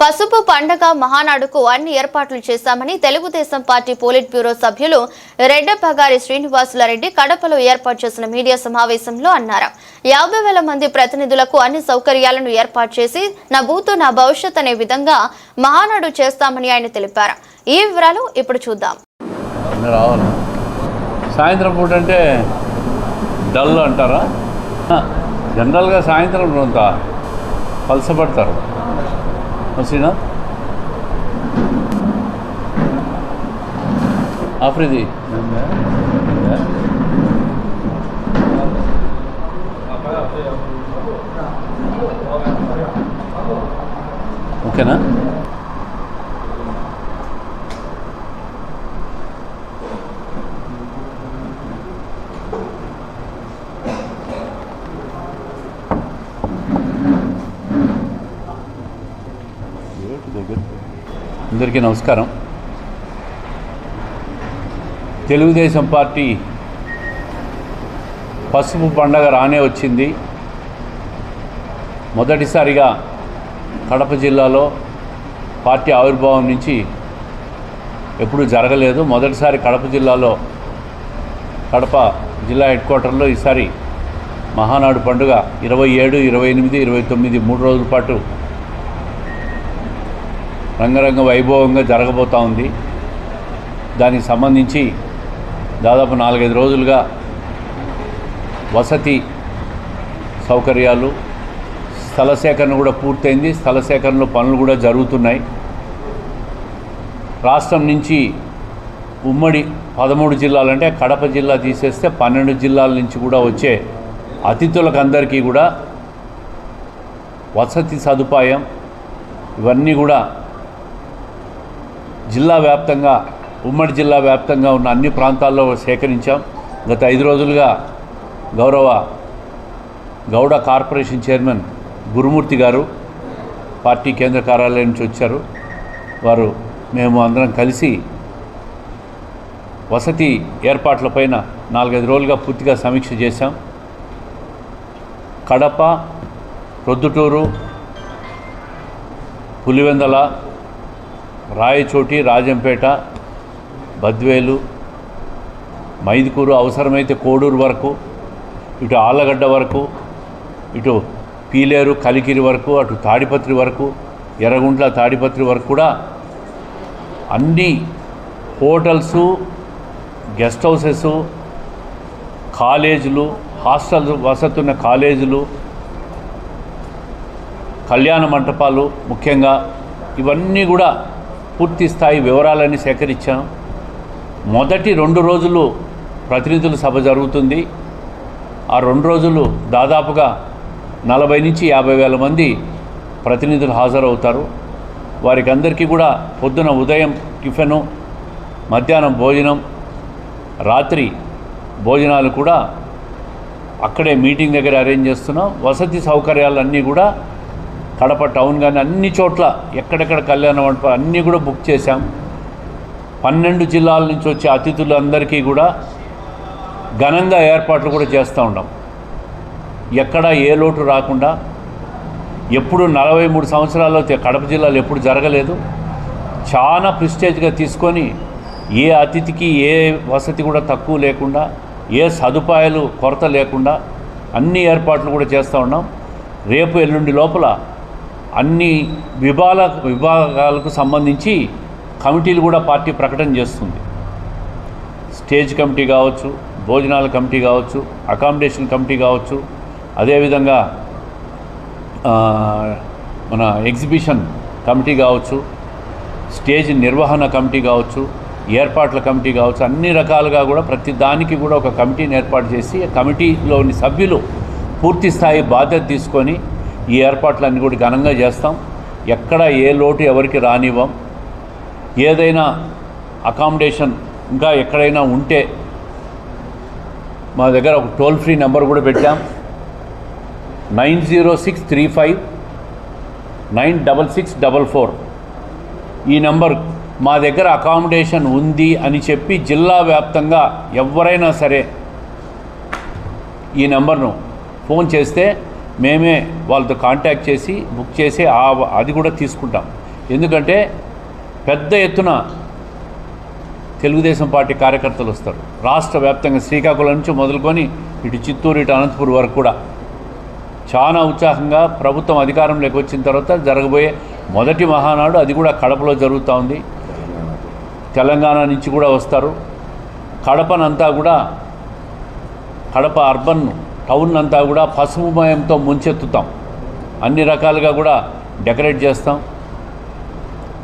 పసుపు పండగ మహానాడుకు అన్ని ఏర్పాట్లు చేశామని తెలుగుదేశం పార్టీ పోలిట్ బ్యూరో సభ్యులు రెడ్డపగారి శ్రీనివాసులరెడ్డి కడపలో ఏర్పాటు చేసిన మీడియా సమావేశంలో అన్నారు. యాభై వేల మంది ప్రతినిధులకు అన్ని సౌకర్యాలను ఏర్పాటు చేసి నా బూతు నా భవిష్యత్ అనే విధంగా మహానాడు చేస్తామని ఆయన తెలిపారు. ఈ వివరాలు ఇప్పుడు చూద్దాం. సాయంత్రం పూట అంటే డల్ అంటారా? జనరల్గా సాయంత్రం కొంత పలసపడతారు వసీనా ఆఫ్రిది ఓకేనా అందరికీ నమస్కారం. తెలుగుదేశం పార్టీ పసుపు పండగ రానే వచ్చింది. మొదటిసారిగా కడప జిల్లాలో పార్టీ ఆవిర్భావం నుంచి ఎప్పుడూ జరగలేదు. మొదటిసారి కడప జిల్లాలో కడప జిల్లా హెడ్ క్వార్టర్లో ఈసారి మహానాడు పండుగ ఇరవై ఏడు ఇరవై ఎనిమిది ఇరవై తొమ్మిది మూడు రోజుల పాటు రంగరంగ వైభవంగా జరగబోతూ ఉంది. దానికి సంబంధించి దాదాపు నాలుగైదు రోజులుగా వసతి సౌకర్యాలు స్థల సేకరణ కూడా పూర్తయింది. స్థల సేకరణలో పనులు కూడా జరుగుతున్నాయి. రాష్ట్రం నుంచి ఉమ్మడి పదమూడు జిల్లాలంటే కడప జిల్లా తీసేస్తే పన్నెండు జిల్లాల నుంచి కూడా వచ్చే అతిథులకు అందరికీ కూడా వసతి సదుపాయం ఇవన్నీ కూడా జిల్లా వ్యాప్తంగా ఉమ్మడి జిల్లా వ్యాప్తంగా ఉన్న అన్ని ప్రాంతాల్లో సేకరించాం. గత ఐదు రోజులుగా గౌరవ గౌడ కార్పొరేషన్ చైర్మన్ గురుమూర్తి గారు పార్టీ కేంద్ర కార్యాలయం నుంచి వచ్చారు. వారు మేము అందరం కలిసి వసతి ఏర్పాట్లపైన నాలుగైదు రోజులుగా పూర్తిగా సమీక్ష చేశాం. కడప ప్రొద్దుటూరు పులివెందల రాయచోటి రాజంపేట బద్వేలు మైదుకూరు అవసరమైతే కోడూరు వరకు ఇటు ఆళ్ళగడ్డ వరకు ఇటు పీలేరు కలికిరి వరకు అటు తాడిపత్రి వరకు ఎర్రగుంట్ల తాడిపత్రి వరకు కూడా అన్ని హోటల్సు గెస్ట్ హౌసెస్ కాలేజీలు హాస్టల్ వసతున్న కాలేజీలు కళ్యాణ మంటపాలు ముఖ్యంగా ఇవన్నీ కూడా పూర్తి స్థాయి వివరాలన్నీ సేకరించాం. మొదటి రెండు రోజులు ప్రతినిధుల సభ జరుగుతుంది. ఆ రెండు రోజులు దాదాపుగా నలభై నుంచి యాభై వేల మంది ప్రతినిధులు హాజరవుతారు. వారికి అందరికీ కూడా పొద్దున ఉదయం టిఫిను మధ్యాహ్నం భోజనం రాత్రి భోజనాలు కూడా అక్కడే మీటింగ్ దగ్గర అరేంజ్ చేస్తున్నాం. వసతి సౌకర్యాలన్నీ కూడా కడప టౌన్ కానీ అన్ని చోట్ల ఎక్కడెక్కడ కళ్యాణ మండపం అన్నీ కూడా బుక్ చేశాం. పన్నెండు జిల్లాల నుంచి వచ్చే అతిథులందరికీ కూడా ఘనంగా ఏర్పాట్లు కూడా చేస్తూ ఉన్నాం. ఎక్కడ ఏ లోటు రాకుండా ఎప్పుడు నలభై మూడు సంవత్సరాల్లో కడప జిల్లాలో ఎప్పుడు జరగలేదు. చాలా ప్రిస్టేజ్గా తీసుకొని ఏ అతిథికి ఏ వసతి కూడా తక్కువ లేకుండా ఏ సదుపాయాలు కొరత లేకుండా అన్ని ఏర్పాట్లు కూడా చేస్తూ ఉన్నాం. రేపు ఎల్లుండి లోపల అన్ని విభాగ విభాగాలకు సంబంధించి కమిటీలు కూడా పార్టీ ప్రకటన చేస్తుంది. స్టేజ్ కమిటీ కావచ్చు భోజనాల కమిటీ కావచ్చు అకామిడేషన్ కమిటీ కావచ్చు అదేవిధంగా మన ఎగ్జిబిషన్ కమిటీ కావచ్చు స్టేజ్ నిర్వహణ కమిటీ కావచ్చు ఏర్పాట్ల కమిటీ కావచ్చు అన్ని రకాలుగా కూడా ప్రతి దానికి కూడా ఒక కమిటీని ఏర్పాటు చేసి కమిటీలోని సభ్యులు పూర్తి స్థాయి బాధ్యత తీసుకొని ఈ ఏర్పాట్లన్నీ కూడా ఘనంగా చేస్తాం. ఎక్కడ ఏ లోటు ఎవరికి రానివ్వం. ఏదైనా అకామిడేషన్ ఇంకా ఎక్కడైనా ఉంటే మా దగ్గర ఒక టోల్ ఫ్రీ నెంబర్ కూడా పెట్టాం. Nine zero six three five nine double six double four. ఈ నెంబర్ మా దగ్గర అకామిడేషన్ ఉంది అని చెప్పి జిల్లా వ్యాప్తంగా ఎవరైనా సరే ఈ నెంబర్ను ఫోన్ చేస్తే మేమే వాళ్ళతో కాంటాక్ట్ చేసి బుక్ చేసి ఆ అది కూడా తీసుకుంటాం. ఎందుకంటే పెద్ద ఎత్తున తెలుగుదేశం పార్టీ కార్యకర్తలు వస్తారు. రాష్ట్ర వ్యాప్తంగా శ్రీకాకుళం నుంచి మొదలుకొని ఇటు చిత్తూరు ఇటు అనంతపురం వరకు కూడా. చాలా ఉత్సాహంగా ప్రభుత్వం అధికారంలోకి వచ్చిన తర్వాత జరగబోయే మొదటి మహానాడు అది కూడా కడపలో జరుగుతూ ఉంది. తెలంగాణ నుంచి కూడా వస్తారు. కడపనంతా కూడా కడప అర్బన్ టౌన్ అంతా కూడా పసుపుమయంతో ముంచెత్తుతాం. అన్ని రకాలుగా కూడా డెకరేట్ చేస్తాం.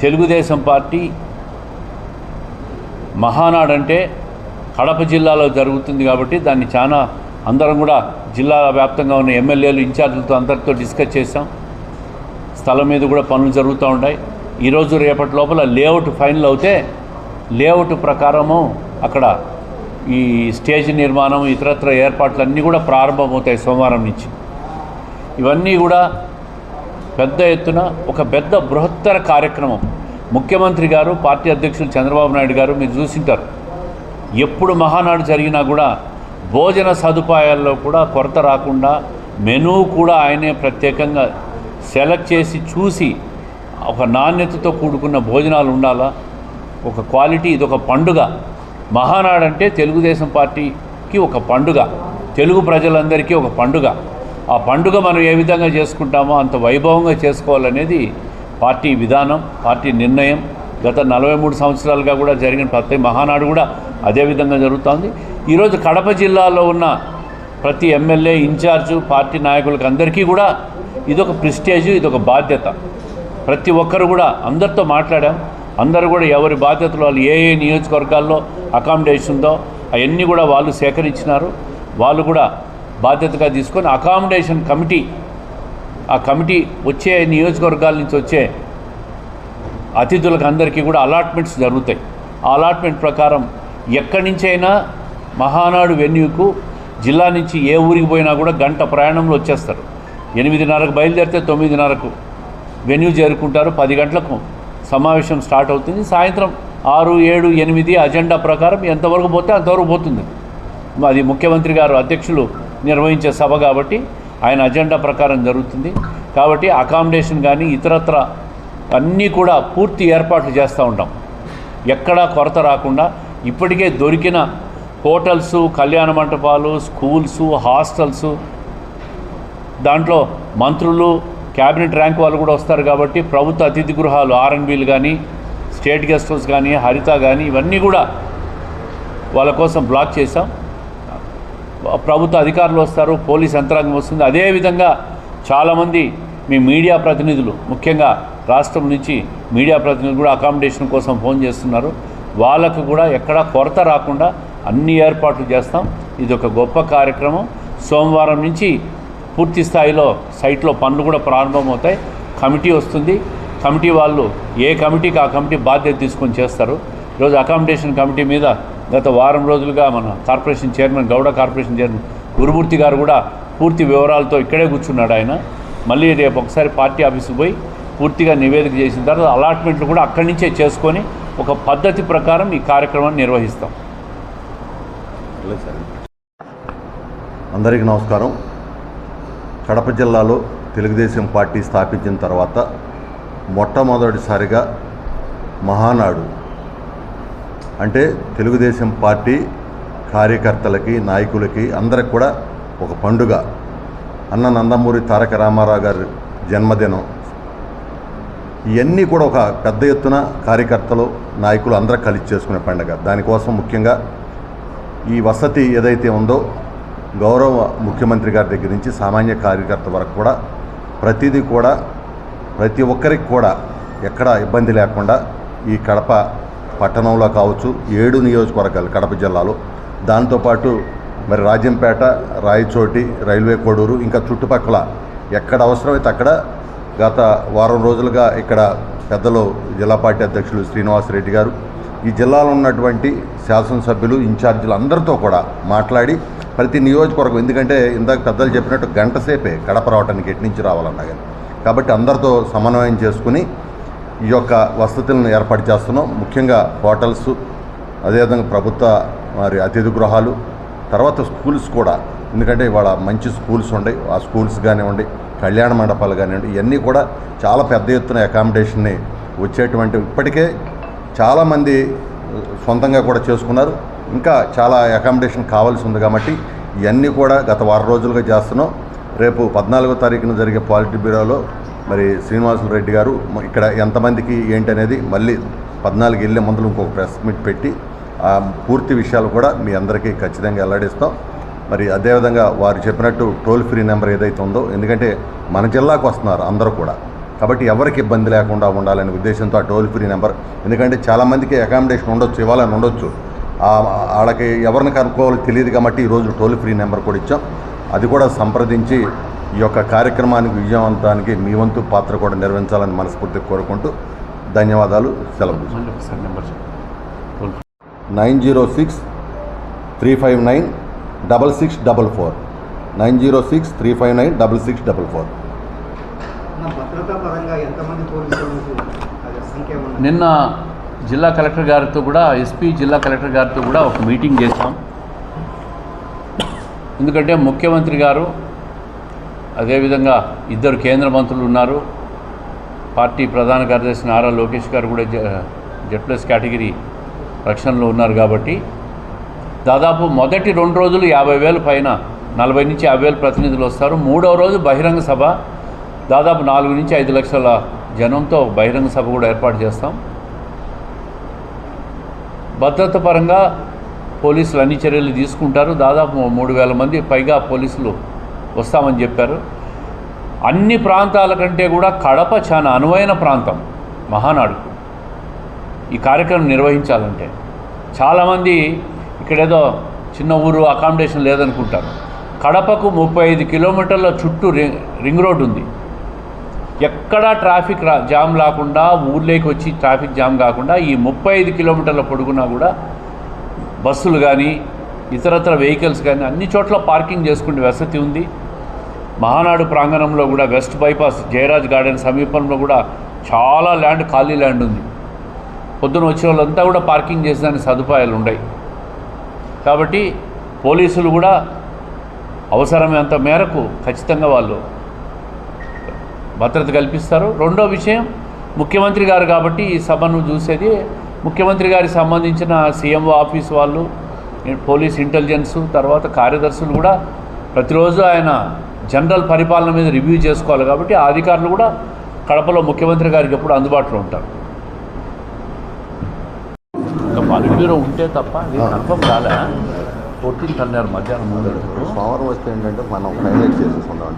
తెలుగుదేశం పార్టీ మహానాడంటే కడప జిల్లాలో జరుగుతుంది కాబట్టి దాన్ని చాలా అందరం కూడా జిల్లా వ్యాప్తంగా ఉన్న ఎమ్మెల్యేలు ఇన్ఛార్జీలతో అందరితో డిస్కస్ చేసాం స్థలం మీద కూడా పనులు జరుగుతూ ఉంటాయి ఈరోజు రేపటి లోపల లేఅవుట్ ఫైనల్ అవుతే లేఅవుట్ ప్రకారము అక్కడ ఈ స్టేజ్ నిర్మాణం ఇతరత్ర ఏర్పాట్లన్నీ కూడా ప్రారంభమవుతాయి సోమవారం నుంచి. ఇవన్నీ కూడా పెద్ద ఎత్తున ఒక పెద్ద బృహత్తర కార్యక్రమం. ముఖ్యమంత్రి గారు పార్టీ అధ్యక్షులు చంద్రబాబు నాయుడు గారు మీరు చూసింటారు. ఎప్పుడు మహానాడు జరిగినా కూడా భోజన సదుపాయాల్లో కూడా కొరత రాకుండా మెనూ కూడా ఆయనే ప్రత్యేకంగా సెలెక్ట్ చేసి చూసి ఒక నాణ్యతతో కూడుకున్న భోజనాలు ఉండాలా? ఒక క్వాలిటీ ఇది ఒక పండుగ. మహానాడు అంటే తెలుగుదేశం పార్టీకి ఒక పండుగ తెలుగు ప్రజలందరికీ ఒక పండుగ. ఆ పండుగ మనం ఏ విధంగా చేసుకుంటామో అంత వైభవంగా చేసుకోవాలనేది పార్టీ విధానం పార్టీ నిర్ణయం. గత నలభై మూడు సంవత్సరాలుగా కూడా జరిగిన ప్రతి మహానాడు కూడా అదే విధంగా జరుగుతోంది. ఈరోజు కడప జిల్లాలో ఉన్న ప్రతి ఎమ్మెల్యే ఇన్ఛార్జు పార్టీ నాయకులకు అందరికీ కూడా ఇదొక ప్రిస్టేజ్ ఇదొక బాధ్యత. ప్రతి ఒక్కరు కూడా అందరితో మాట్లాడాం. అందరూ కూడా ఎవరి బాధ్యతలు వాళ్ళు ఏ ఏ నియోజకవర్గాల్లో అకామిడేషన్ ఉందో అవన్నీ కూడా వాళ్ళు సేకరించినారు. వాళ్ళు కూడా బాధ్యతగా తీసుకొని అకామిడేషన్ కమిటీ ఆ కమిటీ వచ్చే నియోజకవర్గాల నుంచి వచ్చే అతిథులకు అందరికీ కూడా అలాట్మెంట్స్ జరుగుతాయి. ఆ అలాట్మెంట్ ప్రకారం ఎక్కడి నుంచైనా మహానాడు వెన్యూకు జిల్లా నుంచి ఏ ఊరికి పోయినా కూడా గంట ప్రయాణంలో వచ్చేస్తారు. ఎనిమిదిన్నరకు బయలుదేరితే తొమ్మిదిన్నరకు వెన్యూ చేరుకుంటారు. పది గంటలకు సమావేశం స్టార్ట్ అవుతుంది. సాయంత్రం ఆరు ఏడు ఎనిమిది అజెండా ప్రకారం ఎంతవరకు పోతే అంతవరకు పోతుంది. అది ముఖ్యమంత్రి గారు అధ్యక్షులు నిర్వహించే సభ కాబట్టి ఆయన అజెండా ప్రకారం జరుగుతుంది. కాబట్టి అకామిడేషన్ కానీ ఇతరత్ర అన్నీ కూడా పూర్తి ఏర్పాట్లు చేస్తూ ఉంటాం. ఎక్కడా కొరత రాకుండా ఇప్పటికే దొరికిన హోటల్స్ కళ్యాణ మంటపాలు స్కూల్స్ హాస్టల్స్ దాంట్లో మంత్రులు క్యాబినెట్ ర్యాంక్ వాళ్ళు కూడా వస్తారు కాబట్టి ప్రభుత్వ అతిథి గృహాలు ఆర్ఎన్బీలు కానీ స్టేట్ గెస్ట్ హౌస్ కానీ హరిత కానీ ఇవన్నీ కూడా వాళ్ళ కోసం బ్లాక్ చేశాం. ప్రభుత్వ అధికారులు వస్తారు పోలీస్ యంత్రాంగం వస్తుంది. అదేవిధంగా చాలామంది మీ మీడియా ప్రతినిధులు ముఖ్యంగా రాష్ట్రం నుంచి మీడియా ప్రతినిధులు కూడా అకామిడేషన్ కోసం ఫోన్ చేస్తున్నారు. వాళ్ళకు కూడా ఎక్కడా కొరత రాకుండా అన్ని ఏర్పాట్లు చేస్తాం. ఇది ఒక గొప్ప కార్యక్రమం. సోమవారం నుంచి పూర్తి స్థాయిలో సైట్లో పనులు కూడా ప్రారంభమవుతాయి. కమిటీ వస్తుంది. కమిటీ వాళ్ళు ఏ కమిటీకి ఆ కమిటీ బాధ్యత తీసుకొని చేస్తారు. ఈరోజు అకామిడేషన్ కమిటీ మీద గత వారం రోజులుగా మన corporation chairman Gowda corporation chairman Gurumurthy garu కూడా పూర్తి వివరాలతో ఇక్కడే కూర్చున్నాడు ఆయన. మళ్ళీ రేపు ఒకసారి పార్టీ ఆఫీస్కి పోయి పూర్తిగా నివేదిక చేసిన తర్వాత అలాట్మెంట్లు కూడా అక్కడి నుంచే చేసుకొని ఒక పద్ధతి ప్రకారం ఈ కార్యక్రమాన్ని నిర్వహిస్తాం. అందరికీ నమస్కారం. కడప జిల్లాలో తెలుగుదేశం పార్టీ స్థాపించిన తర్వాత మొట్టమొదటిసారిగా మహానాడు. అంటే తెలుగుదేశం పార్టీ కార్యకర్తలకి నాయకులకి అందరికి కూడా ఒక పండుగ. అన్న నందమూరి తారక రామారావు గారి జన్మదినం. ఇవన్నీ కూడా ఒక పెద్ద ఎత్తున కార్యకర్తలు నాయకులు అందరూ కలిసి చేసుకునే పండుగ. దానికోసం ముఖ్యంగా ఈ వసతి ఏదైతే ఉందో గౌరవ ముఖ్యమంత్రి గారి దగ్గర నుంచి సామాన్య కార్యకర్త వరకు కూడా ప్రతిదీ కూడా ప్రతి ఒక్కరికి కూడా ఎక్కడ ఇబ్బంది లేకుండా ఈ కడప పట్టణంలో కావచ్చు ఏడు నియోజకవర్గాలు కడప జిల్లాలో. దాంతోపాటు మరి రాజంపేట రాయచోటి రైల్వే కోడూరు ఇంకా చుట్టుపక్కల ఎక్కడ అవసరమైతే అక్కడ గత వారం రోజులుగా ఇక్కడ పెద్దలు జిల్లా పార్టీ అధ్యక్షులు శ్రీనివాసరెడ్డి గారు ఈ జిల్లాలో ఉన్నటువంటి శాసనసభ్యులు ఇన్ఛార్జీలు అందరితో కూడా మాట్లాడి ప్రతి నియోజకవర్గం ఎందుకంటే ఇందాక పెద్దలు చెప్పినట్టు గంట సేపే కడప రావడానికి ఎటు నుంచి రావాలన్నా కానీ. కాబట్టి అందరితో సమన్వయం చేసుకుని ఈ యొక్క వసతులను ఏర్పాటు చేస్తున్నాం. ముఖ్యంగా హోటల్స్ అదేవిధంగా ప్రభుత్వ మరి అతిథి గృహాలు తర్వాత స్కూల్స్ కూడా. ఎందుకంటే ఇవాళ మంచి స్కూల్స్ ఉన్నాయి ఆ స్కూల్స్ కానివ్వండి కళ్యాణ మండపాలు కానివ్వండి ఇవన్నీ కూడా చాలా పెద్ద ఎత్తున అకామిడేషన్ని వచ్చేటువంటి ఇప్పటికే చాలామంది సొంతంగా కూడా చేసుకున్నారు. ఇంకా చాలా అకామిడేషన్ కావాల్సి ఉంది కాబట్టి ఇవన్నీ కూడా గత వారం రోజులుగా చేస్తున్నాం. రేపు పద్నాలుగో తారీఖున జరిగే పాలిటీ బ్యూరోలో మరి శ్రీనివాసులు రెడ్డి గారు ఇక్కడ ఎంతమందికి ఏంటనేది మళ్ళీ పద్నాలుగు వెళ్ళే ముందు ఇంకొక ప్రెస్ మీట్ పెట్టి ఆ పూర్తి విషయాలు కూడా మీ అందరికీ ఖచ్చితంగా వెల్లడిస్తాం. మరి అదేవిధంగా వారు చెప్పినట్టు టోల్ ఫ్రీ నెంబర్ ఏదైతే ఉందో ఎందుకంటే మన జిల్లాకు వస్తున్నారు అందరూ కూడా. కాబట్టి ఎవరికి ఇబ్బంది లేకుండా ఉండాలనే ఉద్దేశంతో ఆ టోల్ ఫ్రీ నెంబర్ ఎందుకంటే చాలామందికి అకామిడేషన్ ఉండొచ్చు ఇవ్వాలని ఉండొచ్చు. వాళ్ళకి ఎవరిని కనుక్కోవాలో తెలియదు కాబట్టి ఈరోజు టోల్ ఫ్రీ నెంబర్ కూడా ఇచ్చాం. అది కూడా సంప్రదించి ఈ యొక్క కార్యక్రమానికి విజయవంతానికి మీ వంతు పాత్ర కూడా నిర్వహించాలని మనస్ఫూర్తిగా కోరుకుంటూ ధన్యవాదాలు. సెలవు. Nine zero six three five nine double six double four. Nine zero six three five nine double six double four. నా భద్రతా పరంగా ఎంతమంది పోలీసులకు అది సంఖ్య ఉన్నది. నిన్న జిల్లా కలెక్టర్ గారితో కూడా ఎస్పీ జిల్లా కలెక్టర్ గారితో కూడా ఒక మీటింగ్ చేశాం. ఎందుకంటే ముఖ్యమంత్రి గారు అదేవిధంగా ఇద్దరు కేంద్ర మంత్రులు ఉన్నారు. పార్టీ ప్రధాన కార్యదర్శి నారా లోకేష్ గారు కూడా జెడ్ ప్లస్ కేటగిరీ రక్షణలో ఉన్నారు కాబట్టి దాదాపు మొదటి రెండు రోజులు యాభై వేల పైన నలభై నుంచి యాభై వేల ప్రతినిధులు వస్తారు. మూడవ రోజు బహిరంగ సభ దాదాపు నాలుగు నుంచి ఐదు లక్షల జనంతో బహిరంగ సభ కూడా ఏర్పాటు చేస్తాం. భద్రత పరంగా పోలీసులు అన్ని చర్యలు తీసుకుంటారు. దాదాపు మూడు వేల మంది పైగా పోలీసులు వస్తామని చెప్పారు. అన్ని ప్రాంతాల కంటే కూడా కడప చాలా అనువైన ప్రాంతం మహానాడుకు. ఈ కార్యక్రమం నిర్వహించాలంటే చాలామంది ఇక్కడేదో చిన్న ఊరు అకామిడేషన్ లేదనుకుంటారు. కడపకు ముప్పై ఐదు కిలోమీటర్ల చుట్టూ రింగ్ రోడ్ ఉంది. ఎక్కడా ట్రాఫిక్ జామ్ లేకుండా ఊర్లోకి వచ్చి ట్రాఫిక్ జామ్ కాకుండా ఈ ముప్పై ఐదు కిలోమీటర్ల పొడుగునా కూడా బస్సులు కానీ ఇతరత్ర వెహికల్స్ కానీ అన్ని చోట్ల పార్కింగ్ చేసుకునే వసతి ఉంది. మహానాడు ప్రాంగణంలో కూడా వెస్ట్ బైపాస్ జయరాజ్ గార్డెన్ సమీపంలో కూడా చాలా ల్యాండ్ ఖాళీ ల్యాండ్ ఉంది. పొద్దున వచ్చే వాళ్ళంతా కూడా పార్కింగ్ చేసేదానికి సదుపాయాలు ఉన్నాయి కాబట్టి పోలీసులు కూడా అవసరమైనంత మేరకు ఖచ్చితంగా వాళ్ళు భద్రత కల్పిస్తారు. రెండో విషయం ముఖ్యమంత్రి గారు కాబట్టి ఈ సభను చూసేది ముఖ్యమంత్రి గారికి సంబంధించిన సీఎంఓ ఆఫీస్ వాళ్ళు పోలీస్ ఇంటెలిజెన్స్ తర్వాత కార్యదర్శులు కూడా ప్రతిరోజు ఆయన జనరల్ పరిపాలన మీద రివ్యూ చేసుకోవాలి కాబట్టి ఆ అధికారులు కూడా కడపలో ముఖ్యమంత్రి గారికి ఎప్పుడు అందుబాటులో ఉంటారు. ఇంకా పాలిట్ బ్యూరో ఉంటే తప్ప కన్ఫర్మ్ కాలే. ఫోర్టీన్త్ అన్నారు మధ్యాహ్నం ముందు. సోమవారం వస్తే ఏంటంటే మనం హైలైట్ చేసేసుకుందాం